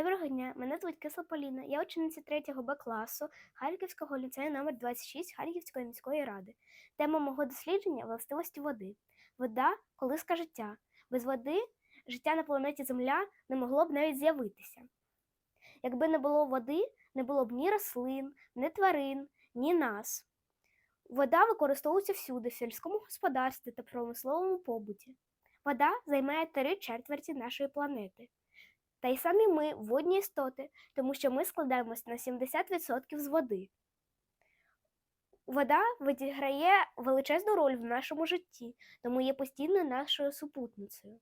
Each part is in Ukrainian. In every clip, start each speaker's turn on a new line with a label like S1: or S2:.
S1: Доброго дня, мене звуть Кисла Поліна. Я учениця 3 Б класу Харківського ліцею номер 26 Харківської міської ради. Тема мого дослідження властивості води. Вода колиска життя. Без води життя на планеті Земля не могло б навіть з'явитися. Якби не було води, не було б ні рослин, ні тварин, ні нас. Вода використовується всюди в сільському господарстві та промисловому побуті. Вода займає три четверті нашої планети. Та й самі ми водні істоти, тому що ми складаємось на 70% з води. Вода відіграє величезну роль в нашому житті, тому є постійно нашою супутницею.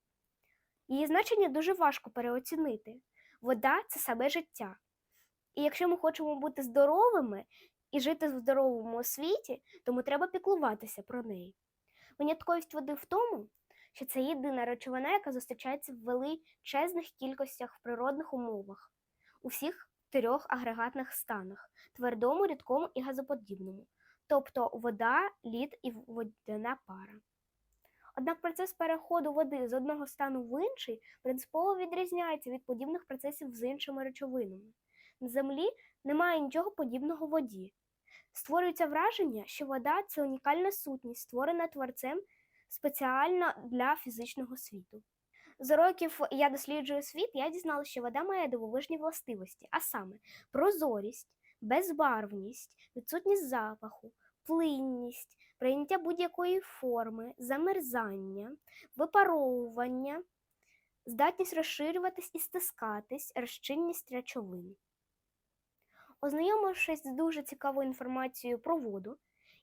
S1: Її значення дуже важко переоцінити. Вода це саме життя. І якщо ми хочемо бути здоровими і жити в здоровому світі, тому треба піклуватися про неї. Винятковість води в тому, що це єдина речовина, яка зустрічається в величезних кількостях в природних умовах, у всіх трьох агрегатних станах твердому, рідкому і газоподібному, тобто вода, лід і водяна пара. Однак процес переходу води з одного стану в інший принципово відрізняється від подібних процесів з іншими речовинами. На землі немає нічого подібного воді. Створюється враження, що вода це унікальна сутність, створена творцем спеціально для фізичного світу. За років я досліджую світ, я дізналася, що вода має дивовижні властивості, а саме прозорість, безбарвність, відсутність запаху, плинність, прийняття будь-якої форми, замерзання, випаровування, здатність розширюватись і стискатись, розчинність речовин. Ознайомившись з дуже цікавою інформацією про воду,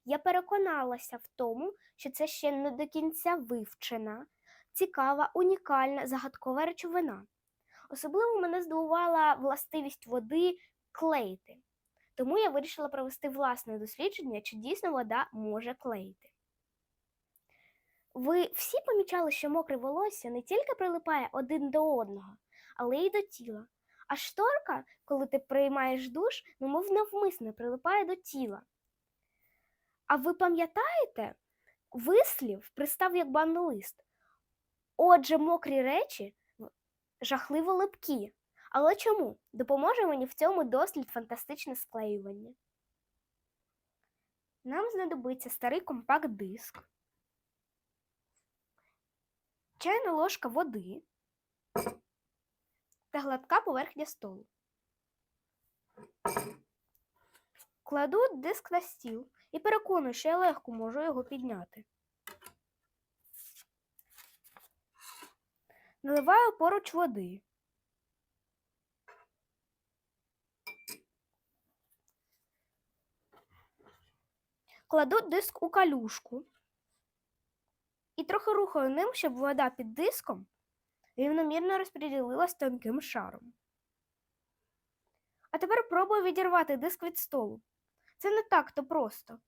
S1: я переконалася в тому, що це ще не до кінця вивчена, цікава, унікальна, загадкова речовина. Особливо мене здивувала властивість води клеїти. Тому я вирішила провести власне дослідження, чи дійсно вода може клеїти. Ви всі помічали, що мокре волосся не тільки прилипає один до одного, але й до тіла. А шторка, коли ти приймаєш душ, немов навмисне прилипає до тіла. А ви пам'ятаєте, вислів пристав як банний. Отже, мокрі речі жахливо липкі. Але чому? Допоможе мені в цьому дослід фантастичне склеювання. Нам знадобиться старий компакт-диск, чайна ложка води та гладка поверхня столу. Кладу диск на стіл і переконую, що я легко можу його підняти. Наливаю поруч води. Кладу диск у калюшку і трохи рухаю ним, щоб вода під диском рівномірно розподілилась тонким шаром. А тепер пробую відірвати диск від столу. Це не так-то просто.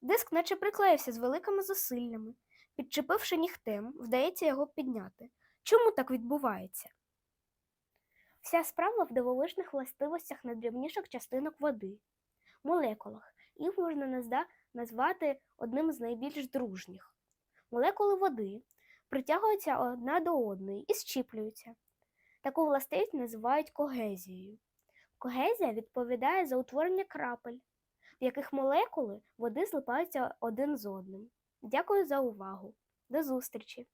S1: Диск наче приклеївся з великими зусиллями. Підчепивши нігтем, вдається його підняти. Чому так відбувається? Вся справа в дивовижних властивостях найдрібніших частинок води, молекулах. Їх можна назвати одним з найбільш дружніх. Молекули води притягуються одна до одної і щіплюються. Таку властивість називають когезією. Когезія відповідає за утворення крапель, в яких молекули води злипаються один з одним. Дякую за увагу. До зустрічі!